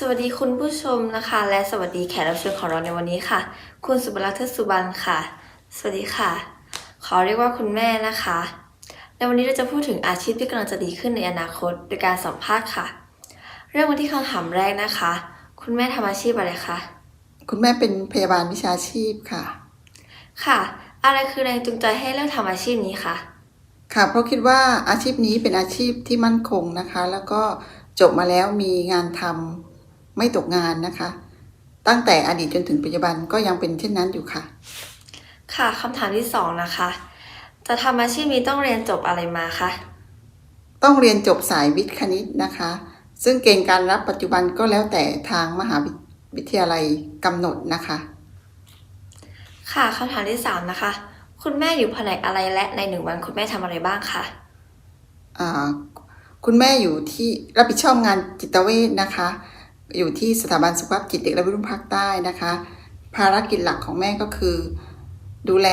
สวัสดีคุณผู้ชมนะคะ และสวัสดีแขกรับเชิญของเราในวันนี้ค่ะ คุณสุบรักษ์เทศสุบันค่ะ สวัสดีค่ะ ขอเรียกว่าคุณแม่นะคะ ในวันนี้เราจะพูดถึงอาชีพที่กำลังจะดีขึ้นในอนาคตโดยการสัมภาษณ์ค่ะ เริ่มกันที่คำถามแรกนะคะ คุณแม่ทำอาชีพอะไรคะคุณแม่เป็นพยาบาลวิชาชีพค่ะ ค่ะ อะไรคือแรงจูงใจให้เลือกทำอาชีพนี้คะค่ะ เพราะคิดว่าอาชีพนี้เป็นอาชีพที่มั่นคงนะคะ แล้วก็จบมาแล้วมีงานทำ ไม่ตกงานนะคะ ตั้งแต่อดีตจนถึงปัจจุบันก็ยังเป็นเช่นนั้นอยู่ค่ะ ค่ะคำถามที่สองนะคะ จะทำอาชีพนี้ต้องเรียนจบอะไรมาคะต้องเรียนจบสายวิทย์คณิตนะคะ ซึ่งเกณฑ์การรับปัจจุบันก็แล้วแต่ทางมหาวิทยาลัยกำหนดนะคะ ค่ะคำถามที่สามนะคะ คุณแม่อยู่แผนกอะไรและในหนึ่งวันคุณแม่ทำอะไรบ้างคะอ่าคุณแม่อยู่ที่รับผิดชอบงานจิตเวชนะคะ อยู่ที่สถาบันสุขภาพจิตเด็กและวัยรุ่นภาคใต้นะคะ ภารกิจหลักของแม่ก็คือ ดูแล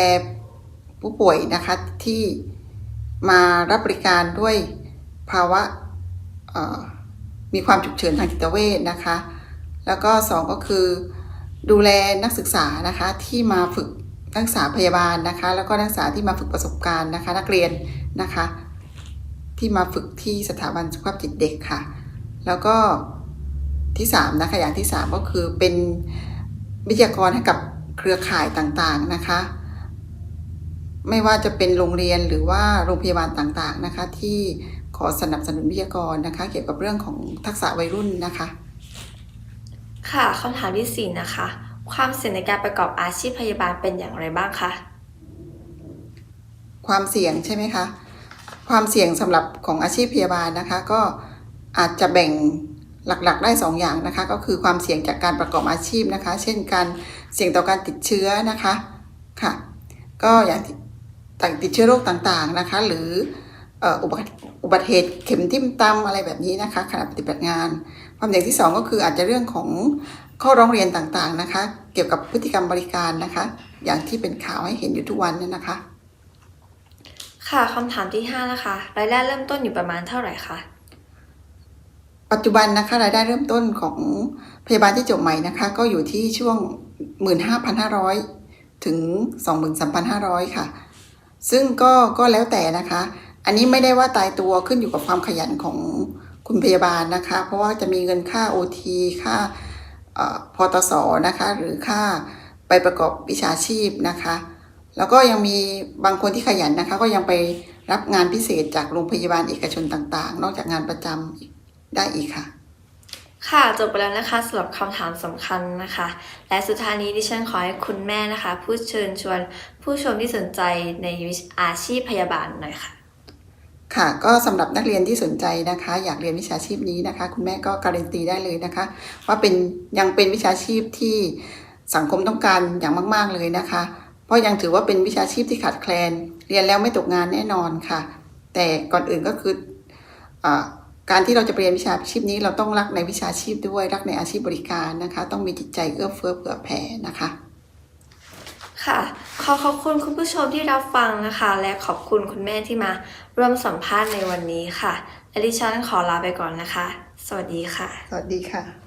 ผู้ป่วยนะคะที่มารับบริการด้วยภาวะมีความฉุกเฉินทางจิตเวชนะคะ แล้วก็สองก็คือดูแลนักศึกษานะคะที่มาฝึกนักศึกษาพยาบาลนะคะ แล้วก็นักศึกษาที่มาฝึกประสบการณ์นะคะ นักเรียนนะคะ ที่มาฝึกที่สถาบันสุขภาพจิตเด็กค่ะ แล้วก็ ที่สามนะคะอย่างที่สามก็คือเป็นวิทยากรให้กับเครือข่ายต่างๆนะคะ ไม่ว่าจะเป็นโรงเรียนหรือว่าโรงพยาบาลต่างๆนะคะ ที่ขอสนับสนุนวิทยากรนะคะ เกี่ยวกับเรื่องของทักษะวัยรุ่นนะคะ ค่ะคำถามที่สี่นะคะ ความเสี่ยงในการประกอบอาชีพพยาบาลเป็นอย่างไรบ้างคะความเสี่ยงใช่ไหมคะความเสี่ยงสำหรับของอาชีพพยาบาลนะคะ ก็อาจจะแบ่ง หลักๆ ได้ 2 อย่างนะคะ ก็คือความเสี่ยงจากการประกอบอาชีพนะคะ เช่นการเสี่ยงต่อการติดเชื้อนะคะค่ะ ก็อย่างต่างติดเชื้อโรคต่างๆนะคะ หรืออุบัติเหตุเข็มทิ่มตำอะไรแบบนี้นะคะขณะปฏิบัติงาน ความเสี่ยงที่ 2 ก็คืออาจจะเรื่องของข้อร้องเรียนต่างๆนะคะ เกี่ยวกับพฤติกรรมบริการนะคะ อย่างที่เป็นข่าวให้เห็นอยู่ทุกวันนี่นะคะ ค่ะคำถามที่ห้านะคะรายได้เริ่มต้นอยู่ประมาณเท่าไหร่คะ ปัจจุบันนะคะรายได้เริ่มต้นของพยาบาลที่จบใหม่นะคะ ก็อยู่ที่ช่วง 15,500 ถึง 23,500 ค่ะ ซึ่งก็ก็แล้วแต่นะคะ อันนี้ไม่ได้ว่าตายตัวขึ้นอยู่กับความขยันของคุณพยาบาลนะคะ เพราะว่าจะมีเงินค่า OT ค่าเอ่อพตสนะคะ หรือค่าไปประกอบวิชาชีพนะคะ แล้วก็ยังมีบางคนที่ขยันนะคะ ก็ยังไปรับงานพิเศษจากโรงพยาบาลเอกชนต่างๆ นอกจากงานประจำอีก ได้อีกค่ะ ค่ะจบไปแล้วนะคะสำหรับคำถามสำคัญนะคะ และสุดท้ายนี้ดิฉันขอให้คุณแม่นะคะ พูดเชิญชวนผู้ชมที่สนใจในอาชีพพยาบาลหน่อยค่ะ ค่ะก็สำหรับนักเรียนที่สนใจนะคะ อยากเรียนวิชาชีพนี้นะคะ คุณแม่ก็การันตีได้เลยนะคะ ว่าเป็นยังเป็นวิชาชีพที่สังคมต้องการอย่างมาก ๆเลยนะคะ เพราะยังถือว่าเป็นวิชาชีพที่ขาดแคลน เรียนแล้วไม่ตกงานแน่นอนค่ะ แต่ก่อนอื่นก็คืออา การที่เราจะเรียนวิชาชีพนี้เราต้องรักในวิชาชีพด้วยรักในอาชีพบริการนะคะ ต้องมีจิตใจเอื้อเฟื้อเผื่อแผ่นะคะ ค่ะ ขอขอบคุณคุณผู้ชมที่รับฟังนะคะ และขอบคุณคุณแม่ที่มาร่วมสัมภาษณ์ในวันนี้ค่ะและดิฉันขอลาไปก่อนนะคะ สวัสดีค่ะ สวัสดีค่ะ